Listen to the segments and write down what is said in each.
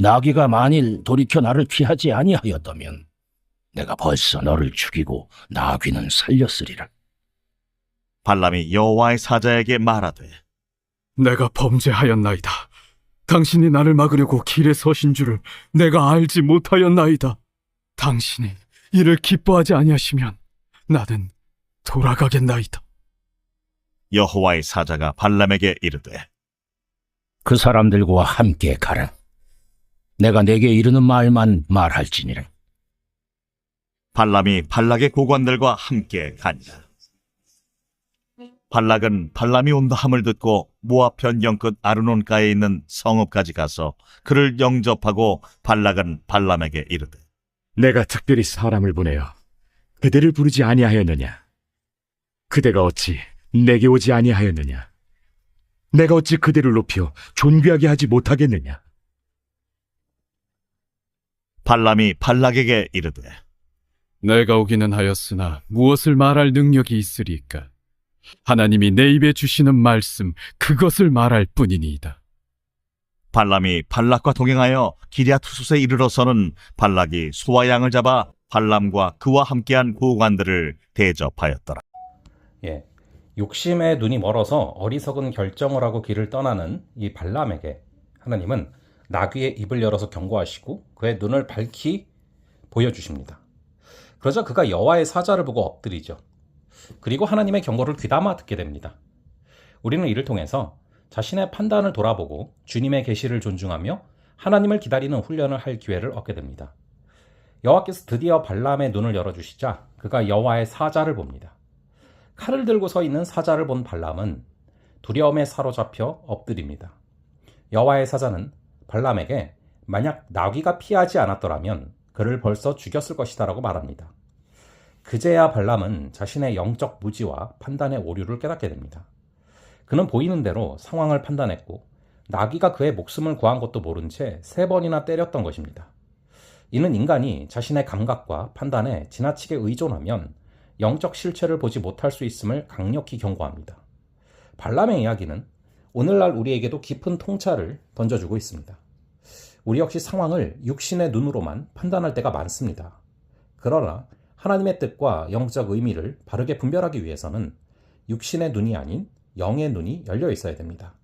나귀가 만일 돌이켜 나를 피하지 아니하였다면 내가 벌써 너를 죽이고 나귀는 살렸으리라. 발람이 여호와의 사자에게 말하되 내가 범죄하였나이다. 당신이 나를 막으려고 길에 서신 줄을 내가 알지 못하였나이다. 당신이 이를 기뻐하지 아니하시면 나는 돌아가겠나이다. 여호와의 사자가 발람에게 이르되 그 사람들과 함께 가라. 내가 내게 이르는 말만 말할지니라. 발람이 발락의 고관들과 함께 가니라. 발락은 발람이 온다 함을 듣고 모압 편 영끝 아르논가에 있는 성읍까지 가서 그를 영접하고 발락은 발람에게 이르되 내가 특별히 사람을 보내어 그대를 부르지 아니하였느냐? 그대가 어찌 내게 오지 아니하였느냐? 내가 어찌 그대를 높여 존귀하게 하지 못하겠느냐? 발람이 발락에게 이르되 내가 오기는 하였으나 무엇을 말할 능력이 있으리까? 하나님이 내 입에 주시는 말씀 그것을 말할 뿐이니이다. 발람이 발락과 동행하여 기랴투숫에 이르러서는 발락이 소와 양을 잡아 발람과 그와 함께한 고관들을 대접하였더라. 예. 욕심의 눈이 멀어서 어리석은 결정을 하고 길을 떠나는 이 발람에게 하나님은 나귀의 입을 열어서 경고하시고 그의 눈을 밝히 보여주십니다. 그러자 그가 여호와의 사자를 보고 엎드리죠. 그리고 하나님의 경고를 귀담아 듣게 됩니다. 우리는 이를 통해서 자신의 판단을 돌아보고 주님의 계시를 존중하며 하나님을 기다리는 훈련을 할 기회를 얻게 됩니다. 여호와께서 드디어 발람의 눈을 열어주시자 그가 여호와의 사자를 봅니다. 칼을 들고 서 있는 사자를 본 발람은 두려움에 사로잡혀 엎드립니다. 여호와의 사자는 발람에게 만약 나귀가 피하지 않았더라면 그를 벌써 죽였을 것이다라고 말합니다. 그제야 발람은 자신의 영적 무지와 판단의 오류를 깨닫게 됩니다. 그는 보이는 대로 상황을 판단했고 나귀가 그의 목숨을 구한 것도 모른 채 세 번이나 때렸던 것입니다. 이는 인간이 자신의 감각과 판단에 지나치게 의존하면 영적 실체를 보지 못할 수 있음을 강력히 경고합니다. 발람의 이야기는 오늘날 우리에게도 깊은 통찰을 던져주고 있습니다. 우리 역시 상황을 육신의 눈으로만 판단할 때가 많습니다. 그러나 하나님의 뜻과 영적 의미를 바르게 분별하기 위해서는 육신의 눈이 아닌 영의 눈이 열려 있어야 됩니다.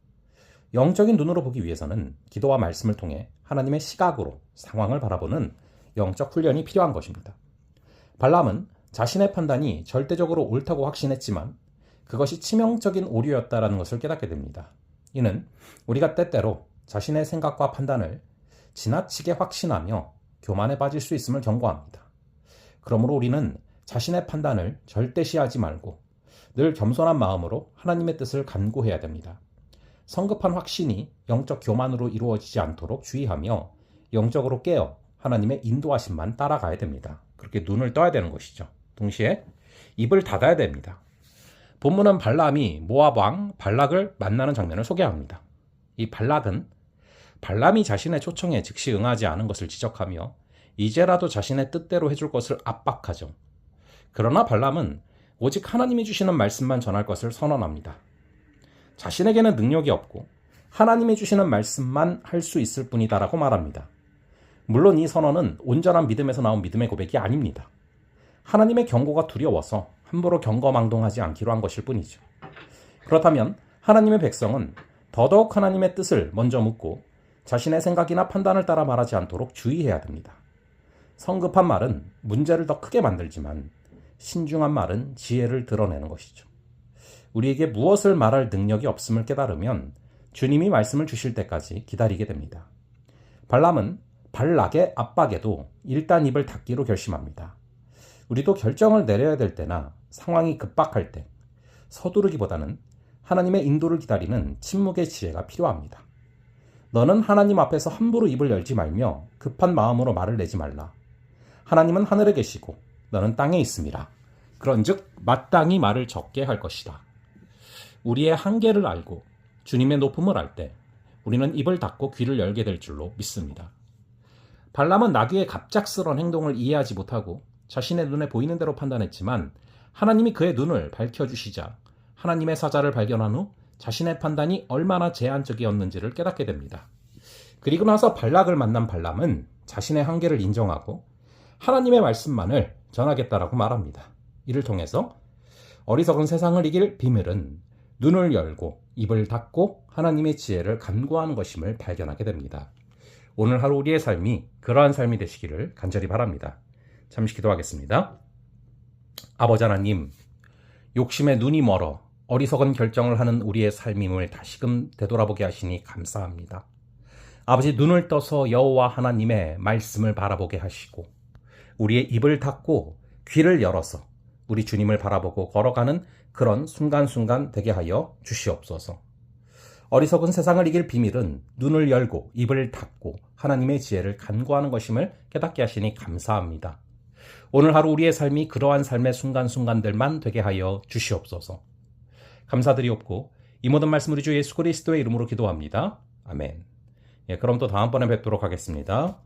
영적인 눈으로 보기 위해서는 기도와 말씀을 통해 하나님의 시각으로 상황을 바라보는 영적 훈련이 필요한 것입니다. 발람은 자신의 판단이 절대적으로 옳다고 확신했지만 그것이 치명적인 오류였다라는 것을 깨닫게 됩니다. 이는 우리가 때때로 자신의 생각과 판단을 지나치게 확신하며 교만에 빠질 수 있음을 경고합니다. 그러므로 우리는 자신의 판단을 절대시하지 말고 늘 겸손한 마음으로 하나님의 뜻을 간구해야 됩니다. 성급한 확신이 영적 교만으로 이루어지지 않도록 주의하며 영적으로 깨어 하나님의 인도하심만 따라가야 됩니다. 그렇게 눈을 떠야 되는 것이죠. 동시에 입을 닫아야 됩니다. 본문은 발람이 모압 왕 발락을 만나는 장면을 소개합니다. 이 발락은 발람이 자신의 초청에 즉시 응하지 않은 것을 지적하며 이제라도 자신의 뜻대로 해줄 것을 압박하죠. 그러나 발람은 오직 하나님이 주시는 말씀만 전할 것을 선언합니다. 자신에게는 능력이 없고 하나님이 주시는 말씀만 할 수 있을 뿐이다라고 말합니다. 물론 이 선언은 온전한 믿음에서 나온 믿음의 고백이 아닙니다. 하나님의 경고가 두려워서 함부로 경거망동하지 않기로 한 것일 뿐이죠. 그렇다면 하나님의 백성은 더더욱 하나님의 뜻을 먼저 묻고 자신의 생각이나 판단을 따라 말하지 않도록 주의해야 됩니다. 성급한 말은 문제를 더 크게 만들지만 신중한 말은 지혜를 드러내는 것이죠. 우리에게 무엇을 말할 능력이 없음을 깨달으면 주님이 말씀을 주실 때까지 기다리게 됩니다. 발람은 발락의 압박에도 일단 입을 닫기로 결심합니다. 우리도 결정을 내려야 될 때나 상황이 급박할 때 서두르기보다는 하나님의 인도를 기다리는 침묵의 지혜가 필요합니다. 너는 하나님 앞에서 함부로 입을 열지 말며 급한 마음으로 말을 내지 말라. 하나님은 하늘에 계시고 너는 땅에 있음이라. 그런즉 마땅히 말을 적게 할 것이다. 우리의 한계를 알고 주님의 높음을 알 때 우리는 입을 닫고 귀를 열게 될 줄로 믿습니다. 발람은 나귀의 갑작스런 행동을 이해하지 못하고 자신의 눈에 보이는 대로 판단했지만 하나님이 그의 눈을 밝혀주시자 하나님의 사자를 발견한 후 자신의 판단이 얼마나 제한적이었는지를 깨닫게 됩니다. 그리고 나서 발락을 만난 발람은 자신의 한계를 인정하고 하나님의 말씀만을 전하겠다라고 말합니다. 이를 통해서 어리석은 세상을 이길 비밀은 눈을 열고 입을 닫고 하나님의 지혜를 간구하는 것임을 발견하게 됩니다. 오늘 하루 우리의 삶이 그러한 삶이 되시기를 간절히 바랍니다. 잠시 기도하겠습니다. 아버지 하나님, 욕심에 눈이 멀어 어리석은 결정을 하는 우리의 삶임을 다시금 되돌아보게 하시니 감사합니다. 아버지 눈을 떠서 여호와 하나님의 말씀을 바라보게 하시고 우리의 입을 닫고 귀를 열어서 우리 주님을 바라보고 걸어가는 그런 순간순간 되게 하여 주시옵소서. 어리석은 세상을 이길 비밀은 눈을 열고 입을 닫고 하나님의 지혜를 간구하는 것임을 깨닫게 하시니 감사합니다. 오늘 하루 우리의 삶이 그러한 삶의 순간순간들만 되게 하여 주시옵소서. 감사드리옵고 이 모든 말씀 우리 주 예수 그리스도의 이름으로 기도합니다. 아멘. 예, 그럼 또 다음번에 뵙도록 하겠습니다.